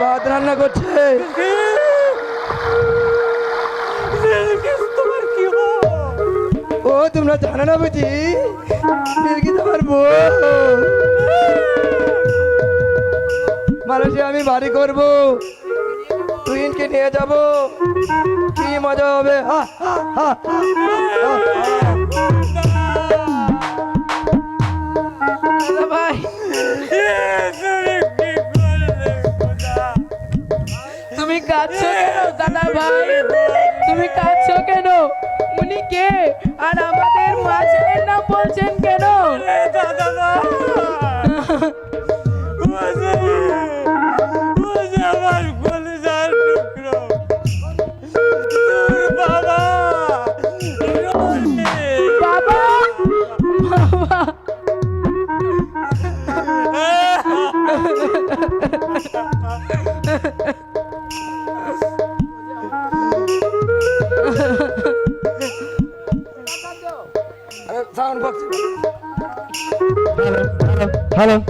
ভাত রান্না করছে। ও তোমরা জানো না বুঝি বিলকি তোমার বউ? মানুষে আমি বাড়ি করব। তুইনকে নিয়ে যাব। কি মজা হবে? হা, হা, হা। কাঁদছো কেন দাদা ভাই তুমি কাঁদছো কেন? উনি কে? আর আমাদের মাছের নাম বলছেন কেন? আমার হ্যালো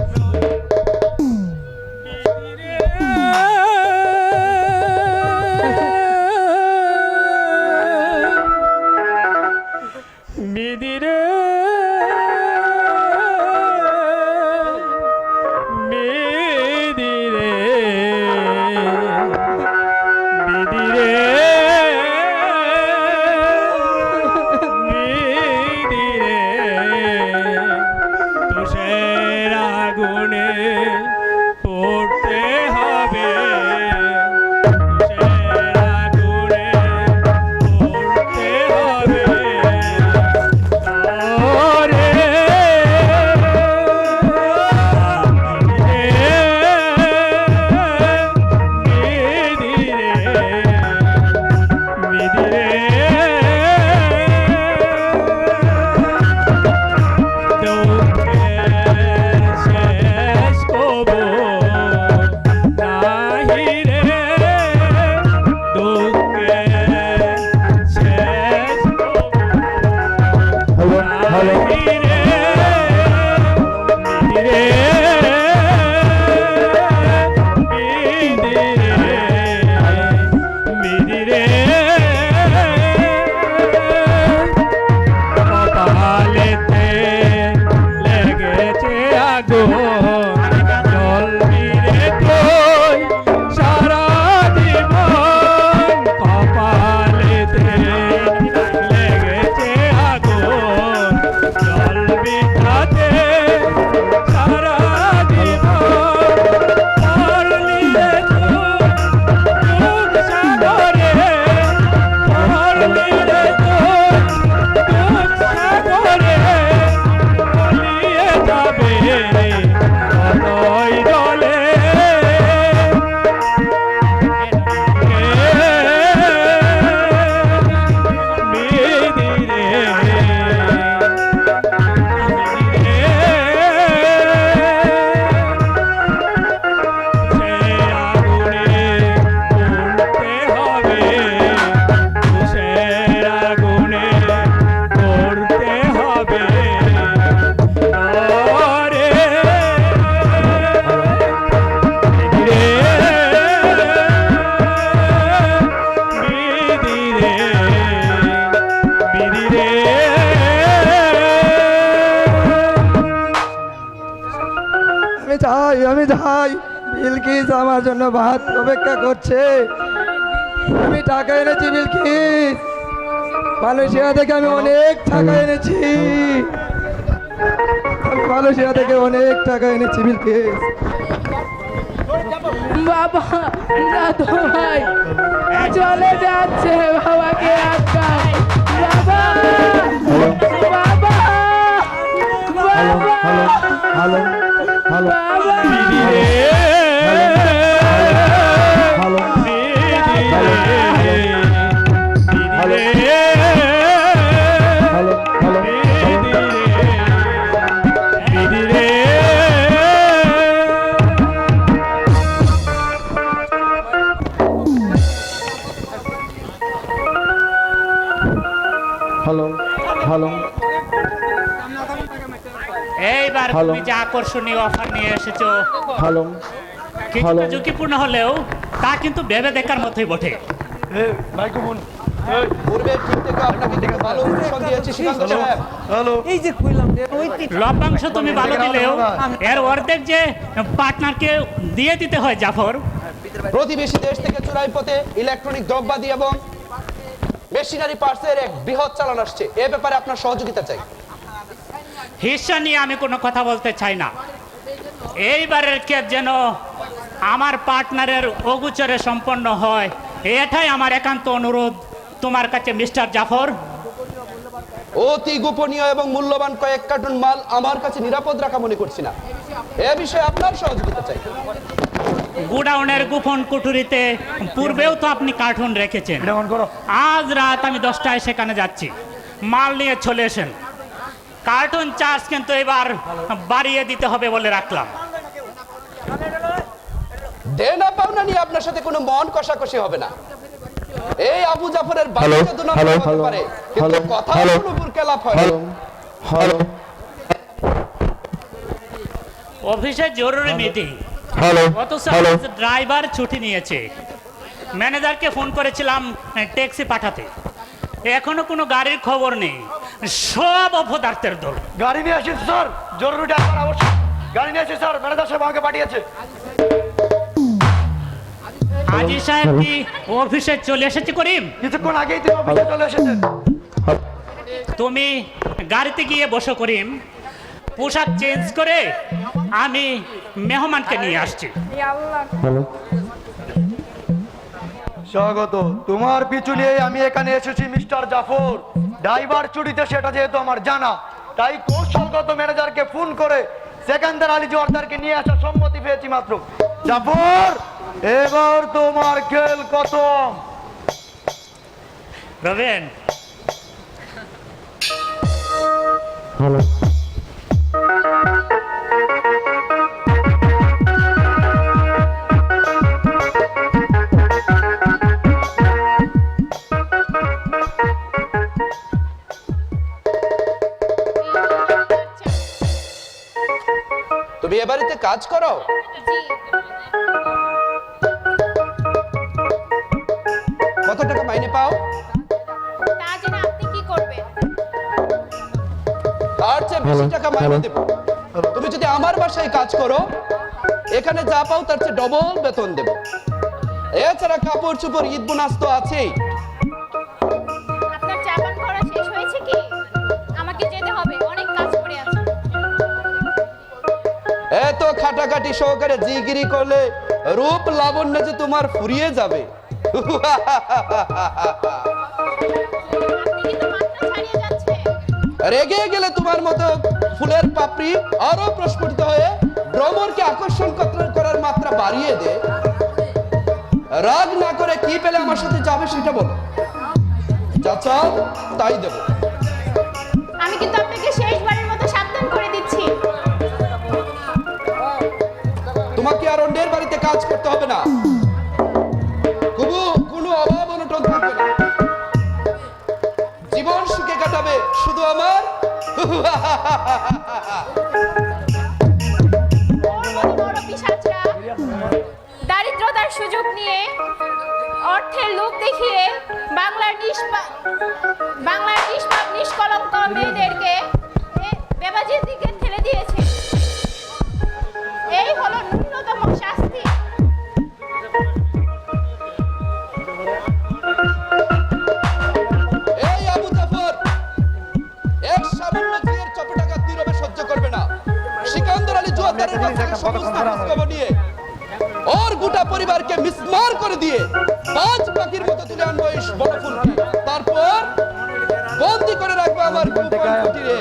যাই বিলকিস আমার জন্য ভাত অপেক্ষা করছে। আমি টাকা এনেছি বিলকিস। মালয়েশিয়া থেকে আমি অনেক টাকা এনেছি। আমি মালয়েশিয়া থেকে অনেক টাকা এনেছি বিলকিস। বাবা দাদু ভাই চলে যাচ্ছে বাবাকে বাবা বাবা হ্যালো। বাবা তুমি যে আকর্ষণীয় অফার নিয়ে এসেছ। হ্যালো কিছুটা ঝুঁকিপূর্ণ হলেও তা কিন্তু ভেবে দেখার মতোই বটে। পূর্বে টিম থেকে আপনাকে দেখে ভালো অনুসরণ দিয়েছি শ্রীকান্ত সাহেব এই যে কইলাম যে ওই লভ্যাংশ তুমি ভালো দিলেও এর অর্ধেক যে পার্টনারকে দিয়ে দিতে হয় জাফর প্রতিবেশী দেশ থেকে চোরাই পথে ইলেকট্রনিক দ্রব্যাদি এবং মেশিনারি পার্টসের এক বৃহৎ চালান আসছে। এ ব্যাপারে আপনার সহযোগিতা চাই। হিস্সা নিয়ে আমি কোনো কথা বলতে চাই না। এইবারের কেস যেন আমার পার্টনারের অগুচরে সম্পন্ন হয় এটাই আমার একান্ত অনুরোধ। তোমার কাছে মিস্টার জাফর। অতি গোপনীয় এবং মূল্যবান কয়েক কার্টুন মাল আমার কাছে নিরাপদ রাখা মনে করছি না। এ বিষয়ে আপনার সহযোগিতা চাই। গুডাউনের গোপন কুঠুরিতে পূর্বেও তো আপনি কার্টুন রেখেছেন। আজ রাত আমি দশটায় সেখানে যাচ্ছি। মাল নিয়ে চলে এসেন। কার্টুন চার্জ কিন্তু এবার বাড়িয়ে দিতে হবে বলে রাখলাম। দেনা পাওনা নিয়ে আপনার সাথে কোনো মন কষাকষি হবে না। এই আবু জাফরের বাচ্চা দু হতে পারে কিন্তু কথা কোনো বুরকেলাপ হয় না। অফিসে জরুরি মিটিং ড্রাইভার ছুটি নিয়েছে। ম্যানেজারকে ফোন করেছিলাম ট্যাক্সি পাঠাতে। এখনও কোনো গাড়ির খবর নেই। সব অপদার্থের দল। গাড়ি নিয়ে আসিস স্যার জরুরি ডাক্তার আবশ্যক গাড়ি নিয়ে আসিস স্যার ম্যানেজার সাহেব আমাকে পাঠিয়েছে। আজি সাহেব কি অফিসে চলে এসেছে করিম? কিছুক্ষণ আগেই তিনি অফিসে চলে এসেছেন। তুমি গাড়িতে গিয়ে বসো করিম। পোশাক চেঞ্জ করে আমি মেহমানকে নিয়ে আসছি। স্বাগত। তোমার পিছু নিয়ে আমি এখানে এসেছি মিস্টার জাফর। ড্রাইভার চুরিতে সেটা যেহেতু আমার জানা। তাই কৌশলগত ম্যানেজারকে ফোন করে সেকেন্দার আলী জোয়ারদারকে নিয়ে আসার সম্মতি পেয়েছি মাত্র। জাফর এবার তোমার খেল কত রবেন। তুমি এ বাড়িতে কাজ করো? কত টাকা মাইনে পাও? তা জেনে আপনি কি করবেন? তার চেয়ে বেশি টাকা মাইনে দেব। তুমি যদি আমার বাসায় কাজ করো এখানে যা পাও তার চেয়ে ডবল বেতন দেব। এছাড়া কাপড় চোপড় ঈদ বোনাস তো আছেই। খাটাখাটি সহকারে জিগিরি করলে রূপ লাবণ্য যে তোমার ফুরিয়ে যাবে। রেগে গেলে তোমার মতো ফুলের পাপড়ি আরও প্রস্ফুটিত হয়ে ভ্রমণকে আকর্ষণ করার- মাত্রা বাড়িয়ে দে। রাগ না করে কি পেলে আমার সাথে যাবে সেটা বলো। চাও তাই দেবো। তোমাকে আর অন্যের বাড়িতে কাজ করতে হবে না। কোনো অভাব অনটন থাকবে না। জীবন সুখে কাটাবে শুধু আমার। দারিদ্রতার সুযোগ নিয়ে অর্থের লোভ দেখিয়ে বাংলার নিষ্পা বাংলার নিষ্পাপ, নিষ্কলঙ্ক মেয়েদেরকে বেবাজির দিকে ঠেলে দিয়েছে। এই হলো ওর গোটা পরিবারকে মিসমার করে দিয়ে পাঁচ পাখির মতো তুলে আনব এই বড় ফুলকে। তারপর বন্দি করে রাখব আমার কুটিরে।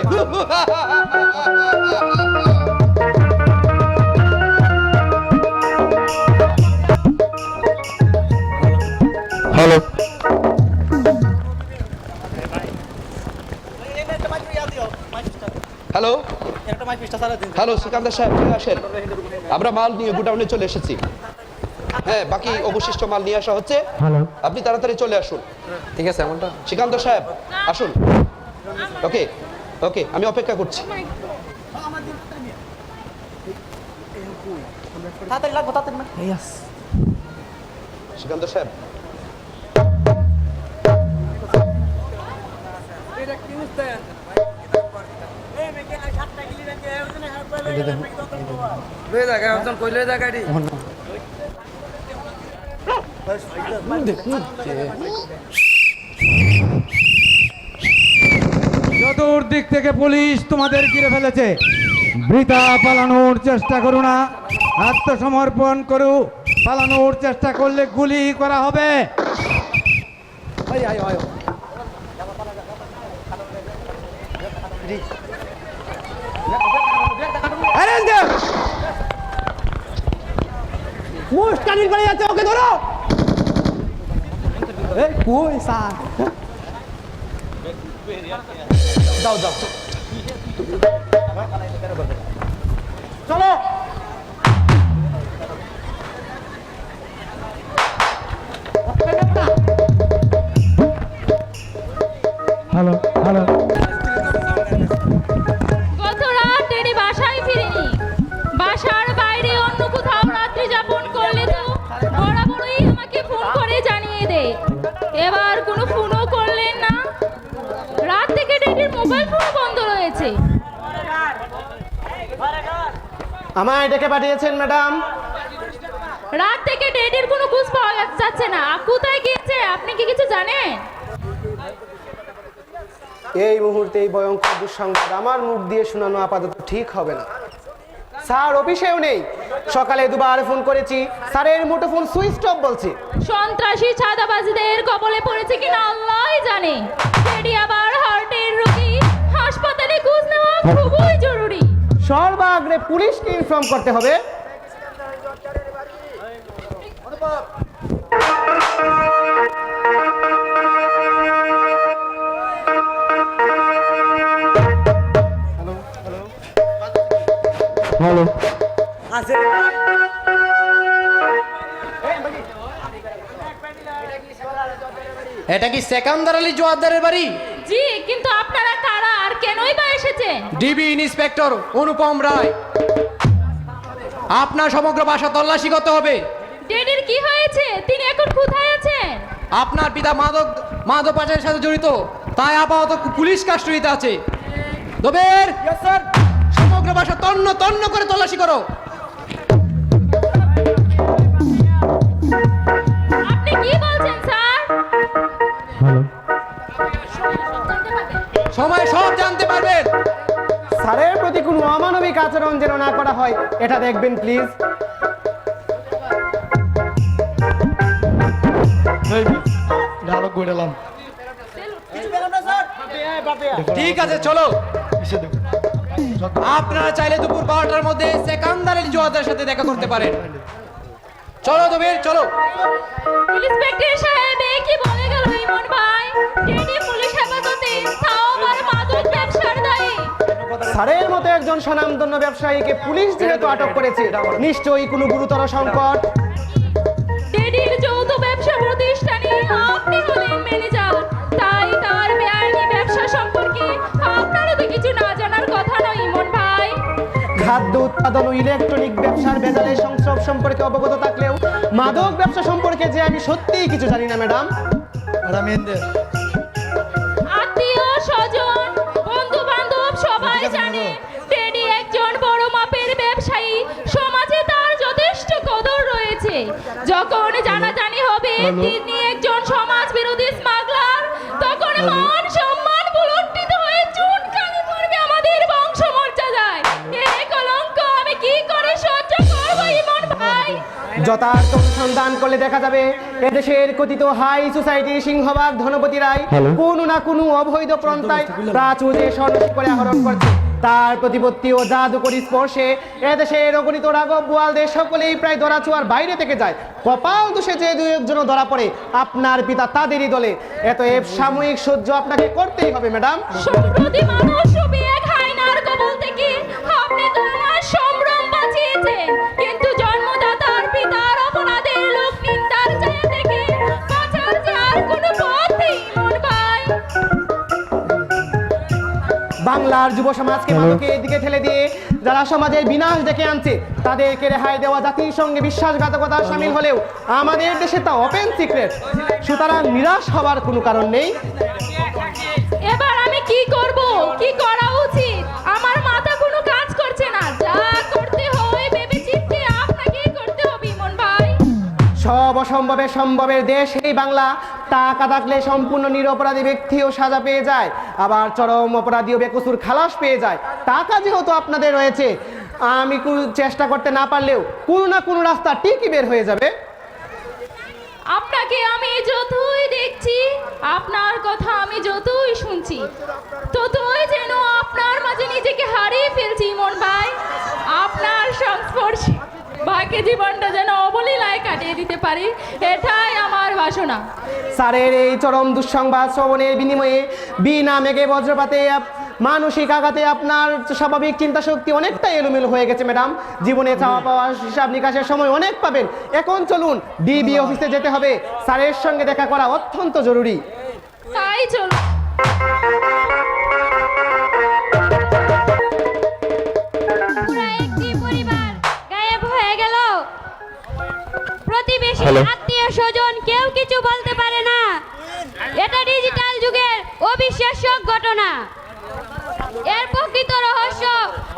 হ্যালো। হ্যালো সিকান্দার সাহেব চলে আসেন। আমরা মাল নিয়ে গোডাউনে চলে এসেছি। হ্যাঁ বাকি অবশিষ্ট মাল নিয়ে আসা হচ্ছে। আপনি তাড়াতাড়ি চলে আসুন। ঠিক আছে এমনটা? সিকান্দার সাহেব আসুন। ওকে ওকে আমি অপেক্ষা করছি। তাড়াতাড়ি লাগবো তাড়াতাড়ি সিকান্দর সাহেব চতুর্দিক থেকে পুলিশ তোমাদের ঘিরে ফেলেছে। বৃথা পালানোর চেষ্টা করো না। আত্মসমর্পণ করু। পালানোর চেষ্টা করলে গুলি করা হবে। মুস্কানির করে যাচ্ছে ওকে ধরো এই কই স্যার চলো হ্যালো হ্যালো আমায় ডেকে পাঠিয়েছেন ম্যাডাম। রাত থেকে টেডির কোনো খোঁজ পাওয়া যাচ্ছে না। কোথায় গিয়েছে? আপনি কি কিছু জানেন? এই মুহূর্তে এই ভয়ঙ্কর দুঃসংবাদ আমার মুখ দিয়ে শোনানো আপাতত ঠিক হবে না। স্যার অফিসেও নেই। সকালে দুবার ফোন করেছি। স্যারের মুঠো ফোন সুইচ অফ বলছে। সন্ত্রাসী ছাদাবাজিদের কবলে পড়েছে কিনা আল্লাহই জানে। টেডি আবার হার্টের রোগী। হাসপাতালে খোঁজ নেওয়া খুবই জরুরি। সর্বাগ্রে পুলিশকে ইনফর্ম করতে হবে। হ্যালো। এটা কি সেকান্দার আলী জোয়ারদারের বাড়ি? জি কিন্তু কেনই বা এসেছে? DB inspector Anupam Roy. আপনার সমগ্র বাসা তল্লাশি করতে হবে। ডেডির কি হয়েছে? তিনি এখন কোথায় আছেন? আপনার পিতা মাদক মাদক পাচারের সাথে জড়িত। তাই আপাতত পুলিশ কাস্টডিতে আছে। দবের! সমগ্র বাসা তন্ন তন্ন করে তল্লাশি করো। যেন না করা হয় এটা দেখবেন প্লিজ ঢালক গড়েলাম ঠিক আছে চলো। আপনারা চাইলে দুপুর বারোটার মধ্যে সেকান্দার আলী সাথে দেখা করতে পারেন। চলো দবের চলো। ইন্সপেক্টর সাহেব কি বলে গেল ইমন ভাই? পুলিশ হেফাজতে স্যারের মতো একজন স্বনামধন্য ব্যবসায়ীকে পুলিশ যেহেতু আটক করেছে নিশ্চয়ই কোনো গুরুতর সংকট। টেডির যৌথ ব্যবসা প্রতিষ্ঠানে আপনি হলেন ম্যানেজার তাই তার বেআইনি ব্যবসা সম্পর্কে আপনারও তো কিছু না জানার কথা নয় ইমন ভাই। খাদ্য উৎপাদন ও ইলেকট্রনিক ব্যবসার ভেজালের সংস্রব সম্পর্কে অবগত থাকলেও মাদক ব্যবসা সম্পর্কে যে আমি সত্যিই কিছু জানি না ম্যাডাম। আত্মীয় তিনি একজন সমাজ বিরোধী স্মাগলার। তখন মান সম্মান হয়ে চুনকানি পড়বে আমাদের এই কলঙ্ক আমি কি করে সহ্য করব ইমন ভাই? যথার্থ অনুসন্ধান করলে দেখা যাবে এদেশের কথিত হাই সোসাইটির সিংহভাগ ধনপতি রায় কোনো না কোনো অবৈধ পন্থায় প্রাচুর্যে স্বর্ণ করে আহরণ করছে। তার প্রতিপত্তি ও জাদুকরি স্পর্শে এদেশের অগণিত রাঘব বোয়ালদের সকলেই প্রায় ধরা ছোঁয়ার বাইরে থেকে যায়। কপাল দোষে যে দু একজন ধরা পড়ে আপনার পিতা তাদেরই দলে। এত এ সাময়িক সহ্য আপনাকে করতেই হবে ম্যাডাম। সম্প্রতি মানুষ রূপী এক হায়নার কবল থেকে। আপনি তো আমার সম্ভ্রম বাঁচিয়েছেন। কিন্তু জন্মদাতার পিতার অপরাধের লোক নিন্দার ছায়া থেকে বাঁচার যে আর কোনো পথ নেই মন ভাই বাংলার যুব সমাজকে মাদকের দিকে ঠেলে দিয়ে যারা সমাজের বিনাশ ডেকে আনছে তাদেরকে রেহাই দেওয়া জাতির সঙ্গে বিশ্বাসঘাতকতা সামিল হলেও আমাদের দেশে তা ওপেন সিক্রেট সুতরাং নিরাশ হবার কোনো কারণ নেই। এবার আমি কি করব? কি করা উচিত? আমার মাথা কোনো কাজ করছে না। যা করতে হয় ভেবে চিন্তে আপনাকেই করতে হবে ইমন ভাই। সব অসম্ভবের সম্ভবের দেশ এই বাংলা। টাকা থাকলে সম্পূর্ণ নিরপরাধী ব্যক্তিও সাজা পেয়ে যায়, আবার চরম অপরাধীও বেকসুর খালাস পেয়ে যায়। টাকা যেহেতু আপনাদের রয়েছে, আমি চেষ্টা করতে না পারলেও কোনো না কোনো রাস্তা ঠিকই বের হয়ে যাবে। আপনাকে আমি যতই দেখছি, আপনার কথা আমি যতই শুনছি, ততই যেন আপনার মাঝে নিজেকে হারিয়ে ফেলছি, ইমন ভাই। আপনার সংস্পর্শে বাকি জীবনটা যেন অবলীলায় কাটিয়ে দিতে পারি এটাই আমার বাসনা। স্যারের এই চরম দুঃসংবাদ শ্রবণের বিনিময়ে বিনা মেঘে বজ্রপাতে মানসিক আঘাতে আপনার স্বাভাবিক চিন্তা শক্তি অনেকটাই এলোমেলো হয়ে গেছে ম্যাডাম। জীবনে চাওয়া পাওয়া হিসাব নিকাশের সময় অনেক পাবেন। এখন চলুন ডিবি অফিসে যেতে হবে। স্যারের সঙ্গে দেখা করা অত্যন্ত জরুরি। তাই চলো প্রতিবেশী আত্মীয় স্বজন কেউ কিছু বলতে পারে না। এটা ডিজিটাল যুগের অবিশ্বাস্য ঘটনা। এর প্রকৃত রহস্য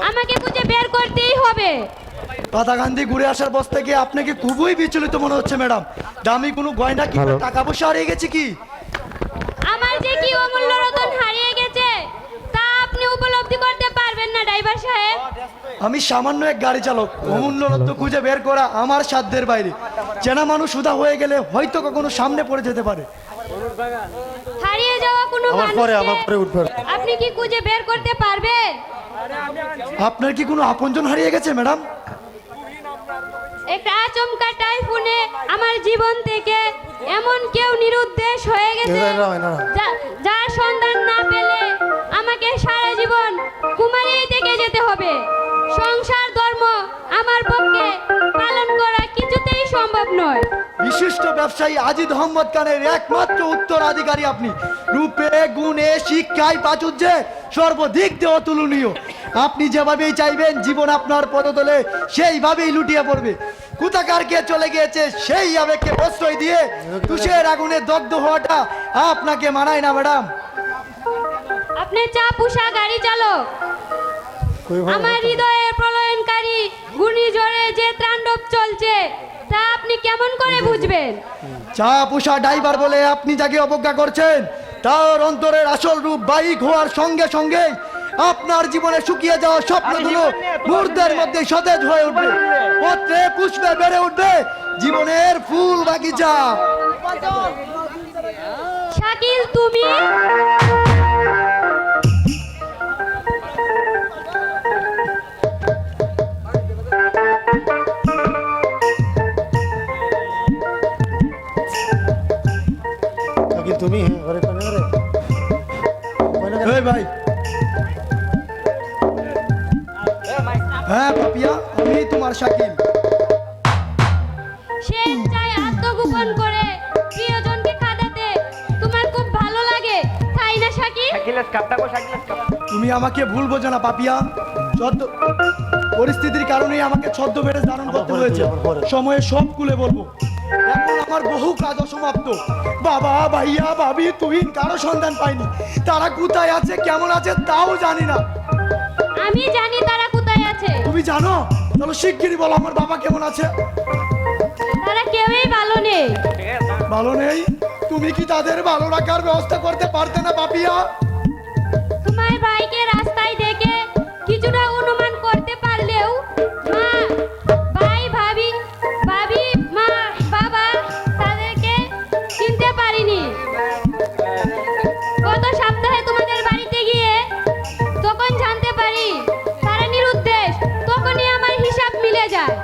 আমাকে খুঁজে বের করতেই হবে। গান্ধী ঘুরে আসার বস থেকে আপনাকে খুবই বিচলিত মনে হচ্ছে ম্যাডাম। দামি কোনো গয়না কি টাকা পয়সা হারিয়ে গেছে কি? আমার যে কি অমূল্য রতন হারিয়ে গেছে তা আপনি উপলব্ধি করতে পারবেন না ড্রাইভার সাহেব। আমি সামান্য এক গাড়ি চালক। অমূল্য রত্ন খুঁজে বের করা আমার সাধ্যের বাইরে। চেনা মানুষ উদা হয়ে গেলে হয়তো কখনো সামনে পড়ে যেতে পারে। হারিয়ে যাওয়া কোনো মানুষকে আপনি কি খুঁজে বের করতে পারবেন? আপনার কি কোনো আপনজন হারিয়ে গেছে ম্যাডাম? একটা আচমকা টাইফুনে আমার জীবন থেকে এমন কেউ নিরুদ্দেশ হয়ে গেছে যা- যার সন্ধান না পেলে আমাকে সারা জীবন কুমারী থেকে যেতে হবে। সংসার, ধর্ম আমার পক্ষে পালন করা কিছুতেই সম্ভব নয়। বিশিষ্ট ব্যবসায়ী আজিদ আহমদ খানের একমাত্র উত্তরাধিকারী আপনি। রূপে, গুণে, শিক্ষায়, প্রাচুর্যে সর্বদিক দিয়ে অতুলনীয় আপনি যেভাবেই চাইবেন, জীবন আপনার পদতলে সেইভাবেই লুটিয়ে পড়বে। কোথাকার কে চলে গিয়েছে, সেই আবেগকে প্রশ্রয় দিয়ে, তুষের আগুনে দগ্ধ হওয়াটা আপনাকে মানায় না, ম্যাডাম। আপনি চা পুষা গাড়ি চালক। আমার হৃদয়ের প্রলয়নকারী ঘূর্ণিঝড়ে যে তাণ্ডব চলছে তা আপনি কেমন করে বুঝবেন? চা পুষা ড্রাইভার বলে আপনি যাকে অবজ্ঞা করছেন তার অন্তরের আসল রূপ বাইক হওয়ার সঙ্গে সঙ্গে আপনার জীবনে শুকিয়ে যাওয়া স্বপ্নগুলো মুহূর্তের মধ্যে সতেজ হয়ে উঠবে। পত্রে পুষ্পে বেড়ে উঠবে। জীবনের ফুল বাগিচা। শাকিল তুমি? ভাই। হ্যাঁ পাপিয়া আমি তোমার শাকিল। সে চাই আত্মগোপন করে প্রিয়জনকে খাদাতে তোমার খুব ভালো লাগে তাই না শাকিল? তুমি আমাকে ভুল বোঝো না পাপিয়া। ছদ্ম পরিস্থিতির কারণে আমাকে ছদ্মবেশ ধারণ করতে হয়েছে। সময়ে সব কুলে বলব। এখন আমার বহু কাজ অসমাপ্ত। বাবা ভাইয়া ভাবি তুই কারও সন্ধান পাইনি। তারা কোথায় আছে কেমন আছে তাও জানি না। আমি জানি তারা কোথায় আছে। তুমি জানো? চলো শিগগিরই বলো আমার বাবা কেমন আছে। তারা কেউই ভালো নেই। ভালো নেই? তুমি কি তাদের ভালো রাখার ব্যবস্থা করতে পারতে না পাপিয়া তোমার ভাইকে রাস্তায় দেখে কিছুটা অনুমান মিলে যায়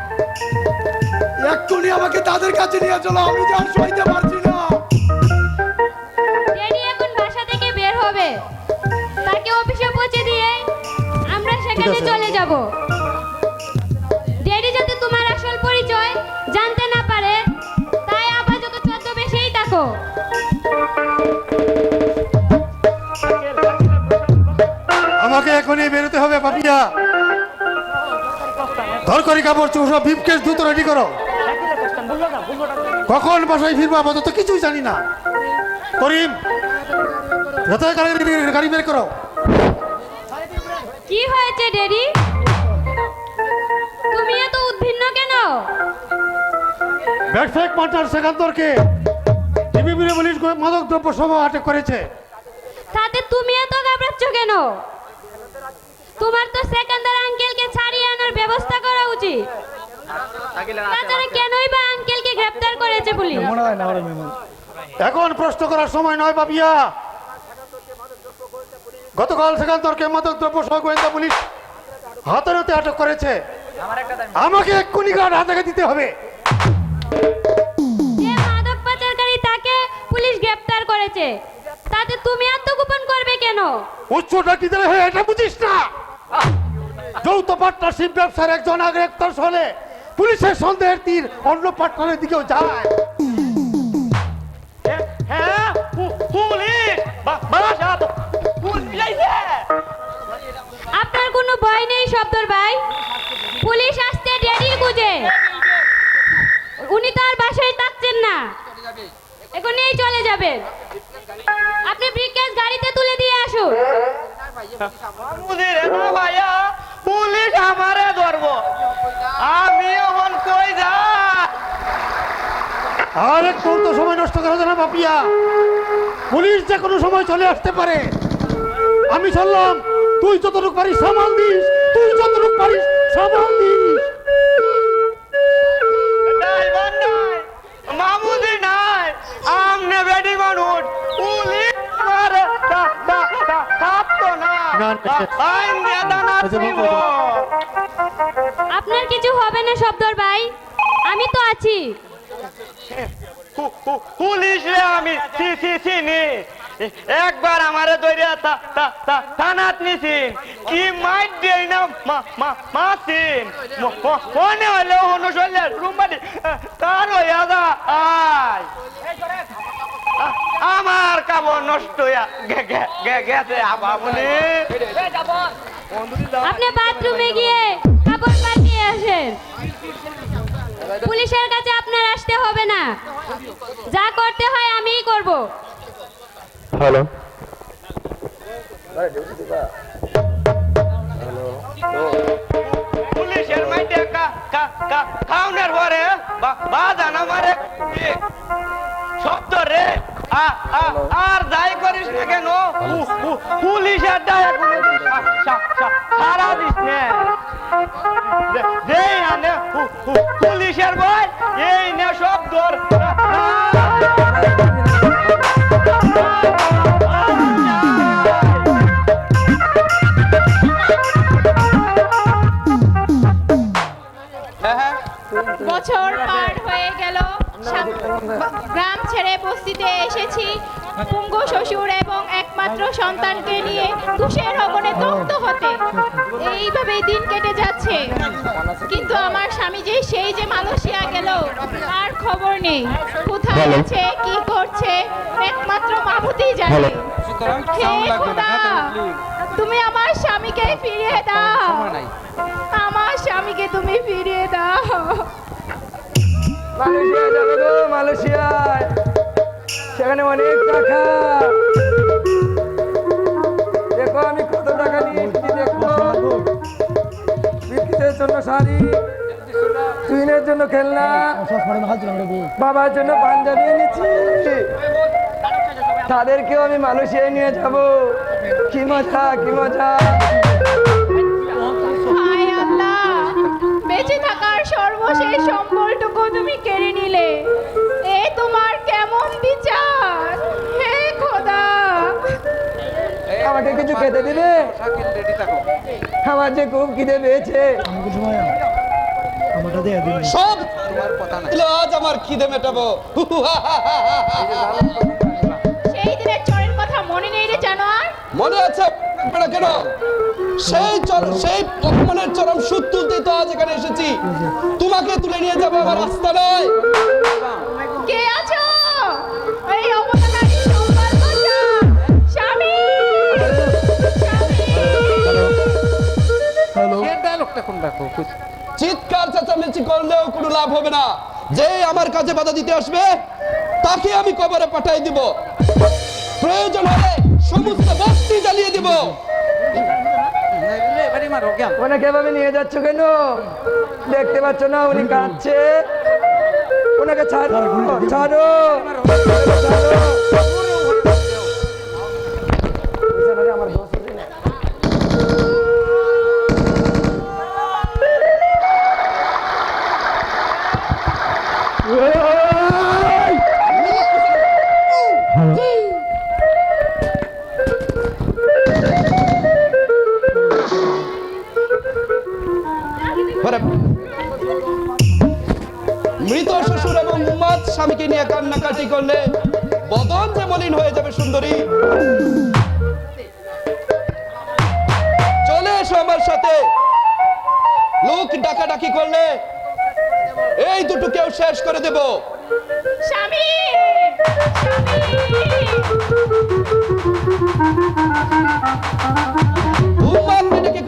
এক্ষুনি আমাকে তাদের কাছে নিয়ে চলো আমি যে আর সইতে পারছি না। ড্যাডি এখন বাসা থেকে বের হবে। তাকে অফিসে পৌঁছে দিয়ে আমরা সেখানে চলে যাব। ড্যাডি যাতে তোমার আসল পরিচয় জানতে না পারে তাই আপাতত ছদ্মবেশেই থাকো। আমাকে এখনই বেরোতে হবে পাপিয়া। সব বিপকেস দ্রুত রেডি করো। কখন বাসায় ফিরবো আপাতত কিছুই জানি না। করিম গাড়ি- বের করো কি হয়েছে ডেডি? তুমি এত উদ্ভিন্ন কেন? ব্যবসায়িক পার্টনার সেকান্তরকে টিভি পুলিশ মাদক দ্রব্য সহ আটক করেছে। তাতে তুমি এত ঘাবড়াচ্ছ কেন? তোমার তো সেকেন্দার আনার ব্যবস্থা করা উচিত। তাছাড়া কেনই বা আঙ্কেলকে গ্রেফতার করেছে পুলিশ? এখন প্রশ্ন করার সময় নয় বাবিয়া গতকাল সেকান্তরকে মাদক দ্রব্য সহ গোয়েন্দা পুলিশ হাতে আটক করেছে। আমাকে এক্ষুনি গার্ড হাতে দিতে হবে। যে মাদক পাচারকারী তাকে পুলিশ গ্রেফতার করেছে তাতে তুমি আত্মগোপন করবে কেন? উচ্চটা কি দেবে হয় এটা বুঝিস না। যৌথ পার্টনারশিপ ব্যবসার একজন আগে গ্রেপ্তার হলে পুলিশের সন্দেহের তীর অন্য পার্টনারের দিকেও যায় হ্যাঁ পুলিশ বাসা আপনার কোনো ভয় নেই শব্দর ভাই পুলিশ আসতে দেরি বুঝে উনি তো আর বাসায় থাকছেন না এখনই চলে যাবেন আপনি ব্রিকেজ গাড়িতে তুলে দিয়ে আসুন মুদিরে না ভাইয়া পুলিশ আমারে ধরবো। আমি এখন কই যা। আর একটু তো, সময় নষ্ট করা যায় না বাপিয়া। পুলিশ যে কোনো সময় চলে আসতে পারে। আমি চললাম, তুই যতটুকু পারিস, সামাল দিস। তুই যতটুকু পারিস, সামাল আপনার কিছু হবে না শব্দর ভাই। আমি তো আছি। পুলিশ রে আমি একবার আমারে দইরা থানাত নিছিন কি মাইট দেই না মনে হলো চলে রুম তার হইয়া যা, আয়। কাপড় নষ্ট গেছে আবাবুলি আপনি। বাথরুমে গিয়ে কাপড় পাঠিয়ে আসেন। পুলিশের কাছে আপনার আসতে হবে না। যা করতে হয় আমিই করব। পুলিশের মাইটে কা কা কা কাউন্টার পরে বা বাজান আমারে। শব্দ রে। আ আ আর যাই করিস না কেন? পুলিশের দায় সারা দিস নে। পুলিশের ভয় এই নে শব্দ বছর পার হয়ে গেল। গ্রাম বস্তিতে এসেছি। পুঙ্গু শ্বশুর এবং একমাত্র সন্তানকে নিয়ে তুষের অগণে দগ্ধ হতে। এইভাবেই দিন কেটে যাচ্ছে। কিন্তু আমার স্বামী যে সেই যে মালয়েশিয়া গেল আর খবর নেই। কোথায় আছে কি করছে একমাত্র মাহুতি জানে। হে খোদা তুমি আমার স্বামীকে ফিরিয়ে দাও। আমার স্বামীকে তুমি ফিরিয়ে দাও। মালয়েশিয়া যাবে গো মালয়েশিয়ায়। সেখানে অনেক টাকা। দেখো আমি কত টাকা নিয়ে দেখো। বিক্রিতের জন্য শাড়ি তুইনের জন্য খেলনা, বাবার জন্য পাঞ্জাবি এনেছি তাদেরকেও আমি মালয়েশিয়ায় নিয়ে যাব। কি মজা কি মজা। বেঁচে থাকার সর্বশেষ সম্বলটুকু তুমি কেড়ে নিলে। তোমার কেমন বিচার? হে খোদা। আমাকে কিছু খেতে দিবে? আমার যে খুব খিদে পেয়েছে। সব আজ আমার খিদে মেটাবো। সেই দিনের চরের কথা মনে নেই রে জানোয়ার? মনে আছে? থাকবে কেন? সেই চর- সেই অপমানের চরম সুদ তুলতে তো আজ এখানে এসেছি। তোমাকে তুলে নিয়ে যাব আমার রাস্তা নয় ডায়লগটা চিৎকার চেঁচামেচি করলেও কোনো লাভ হবে না। যে আমার কাজে বাধা দিতে আসবে তাকে আমি কবরে পাঠিয়ে দিব। প্রয়োজন হলে সমস্ত বস্তি জ্বালিয়ে দিব। ওনাকে এভাবে নিয়ে যাচ্ছ কেন? দেখতে পাচ্ছ না উনি কাঁদছে। ওনাকে ছাড়ো ছাড়ো ছাড়ো। আমার স্বামীকে নিয়ে কান্নাকাটি করলে বদন যে মলিন হয়ে যাবে সুন্দরী। চলে এসো আমার সাথে। লোক ডাকাডাকি করলে এই দুটো কেউ শেষ করে দেব। স্বামী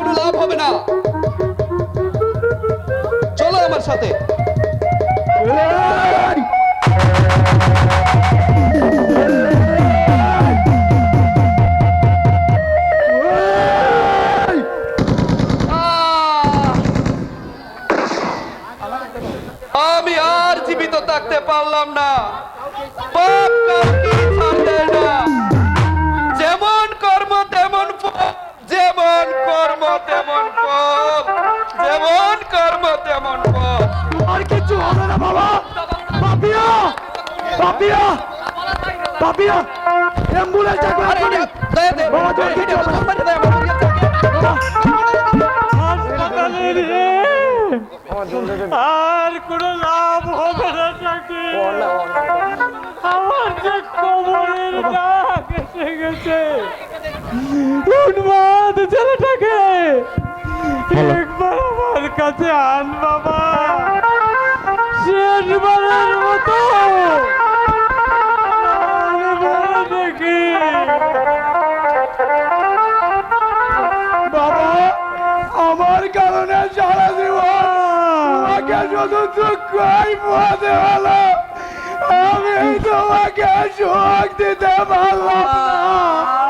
কোনো লাভ হবে না। চলো আমার সাথে। থাকতে পারলাম না। পাপ কাউকে ছাড় না। যেমন কর্ম তেমন যেমন কর্ম তেমন যেমন কর্ম তেমন আর কিছু হবে না বাবা। পাপিয়া পাপিয়া পাপিয়া। অ্যাম্বুলেন্স ডাকো উন্মাদ ছেলেটাকে। একবার আমার কাছে আন বাবা। শেষবারের মতো। দেখি। বাবা আমার কারণে সারা জীবন তোমাকে শুধু দুঃখই পোহাতে হলো। আমি তোমাকে সুখ দিতে পারলাম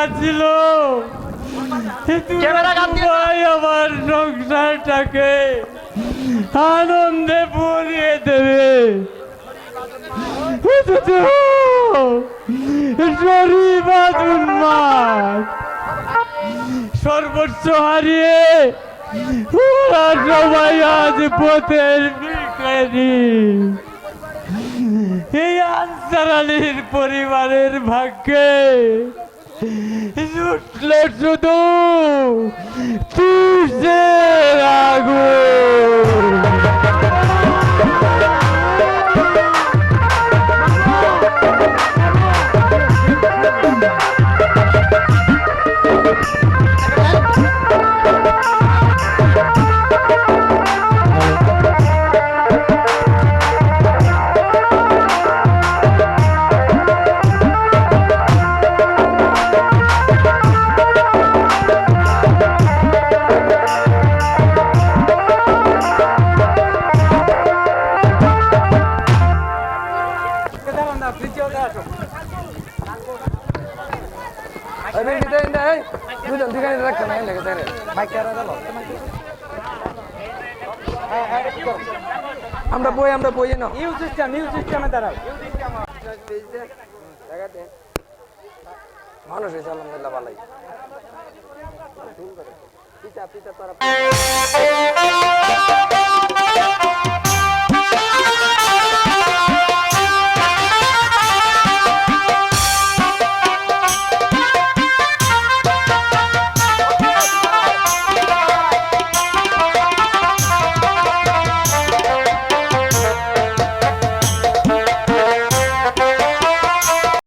আশা ছিল ভাই আমার সংসারটাকে আনন্দে ভরিয়ে দেবে। সর্বোচ্চ হারিয়ে ওরা সবাই আজ পথের ভিখারি এই আনসার আলীর পরিবারের ভাগ্যে জুটল শুধু তুষের আগুন এই আমরা বই আমরা বই না ইউ সিস্টেম ইউ সিস্টেমে দাঁড়াও। মানুষ হয়েছে আলহামদুলিল্লাহ ভালোই। পিতা পিতা তোরা